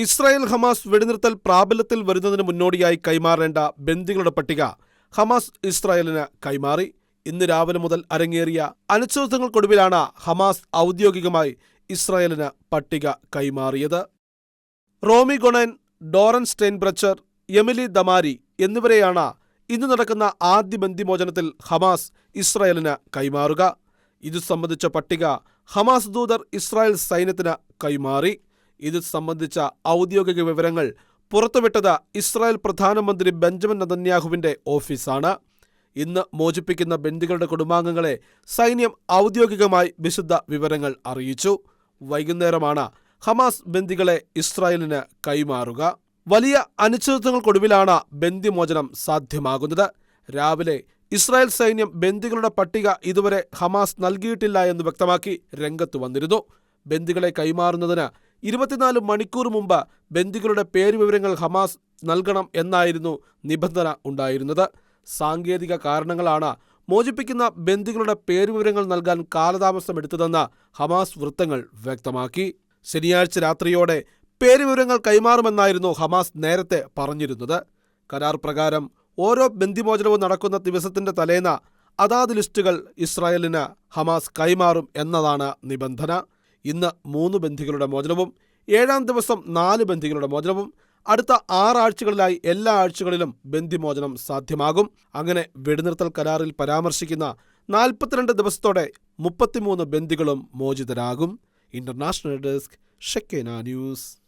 Israel Hamas വെടിനിർത്തൽ പ്രാബല്യത്തിൽ വരുന്നതിന് മുന്നോടിയായി കൈമാറേണ്ട ബന്ധികളുടെ പട്ടിക ഹമാസ് ഇസ്രായേലിന് കൈമാറി. ഇന്ന് രാവിലെ മുതൽ അരങ്ങേറിയ അനിശ്ചിതത്വങ്ങൾക്കൊടുവിലാണ് ഹമാസ് ഔദ്യോഗികമായി ഇസ്രായേലിന് പട്ടിക കൈമാറിയത്. റോമി ഗൊണൻ ഡോറൻ സ്റ്റെയിൻബ്രച്ചർ എമിലി ദമാരി എന്നിവരെയാണ് ഇന്ന് നടക്കുന്ന ആദ്യ ബന്ദിമോചനത്തിൽ ഹമാസ് ഇസ്രായേലിന് കൈമാറുക. ഇതു സംബന്ധിച്ച പട്ടിക ഹമാസ് ദൂതർ ഇസ്രായേൽ സൈന്യത്തിന് കൈമാറി. ഇത് സംബന്ധിച്ച ഔദ്യോഗിക വിവരങ്ങൾ പുറത്തുവിട്ടത് ഇസ്രായേൽ പ്രധാനമന്ത്രി ബെഞ്ചമിൻ നതന്യാഹുവിന്റെ ഓഫീസാണ്. ഇന്ന് മോചിപ്പിക്കുന്ന ബന്ദികളുടെ കുടുംബാംഗങ്ങളെ സൈന്യം ഔദ്യോഗികമായി വിശുദ്ധ വിവരങ്ങൾ അറിയിച്ചു. വൈകുന്നേരമാണ് ഹമാസ് ബന്ദികളെ ഇസ്രായേലിന് കൈമാറുക. വലിയ അനിശ്ചിതത്വങ്ങൾക്കൊടുവിലാണ് ബന്ദിമോചനം സാധ്യമാകുന്നത്. രാവിലെ ഇസ്രായേൽ സൈന്യം ബന്ദികളുടെ പട്ടിക ഇതുവരെ ഹമാസ് നൽകിയിട്ടില്ല എന്ന് വ്യക്തമാക്കി രംഗത്ത് വന്നിരുന്നു. ബന്ദികളെ കൈമാറുന്നതിന് ഇരുപത്തിനാല് മണിക്കൂർ മുമ്പ് ബന്ദികളുടെ പേരുവിവരങ്ങൾ ഹമാസ് നൽകണം എന്നായിരുന്നു നിബന്ധന ഉണ്ടായിരുന്നത്. സാങ്കേതിക കാരണങ്ങളാണ് മോചിപ്പിക്കുന്ന ബന്ദികളുടെ പേരുവിവരങ്ങൾ നൽകാൻ കാലതാമസമെടുത്തതെന്ന് ഹമാസ് വൃത്തങ്ങൾ വ്യക്തമാക്കി. ശനിയാഴ്ച രാത്രിയോടെ പേരുവിവരങ്ങൾ കൈമാറുമെന്നായിരുന്നു ഹമാസ് നേരത്തെ പറഞ്ഞിരുന്നത്. കരാർ പ്രകാരം ഓരോ ബന്ദിമോചനവും നടക്കുന്ന ദിവസത്തിന്റെ തലേന്ന അതാത് ലിസ്റ്റുകൾ ഇസ്രായേലിന് ഹമാസ് കൈമാറും എന്നതാണ് നിബന്ധന. ഇന്ന് മൂന്ന് ബന്ധികളുടെ മോചനവും ഏഴാം ദിവസം നാല് ബന്ധികളുടെ മോചനവും അടുത്ത ആറാഴ്ചകളിലായി എല്ലാ ആഴ്ചകളിലും ബന്ധിമോചനം സാധ്യമാകും. അങ്ങനെ വെടിനിർത്തൽ കരാറിൽ പരാമർശിക്കുന്ന നാൽപ്പത്തിരണ്ട് ദിവസത്തോടെ മുപ്പത്തിമൂന്ന് ബന്ധികളും മോചിതരാകും. International desk Shekena news.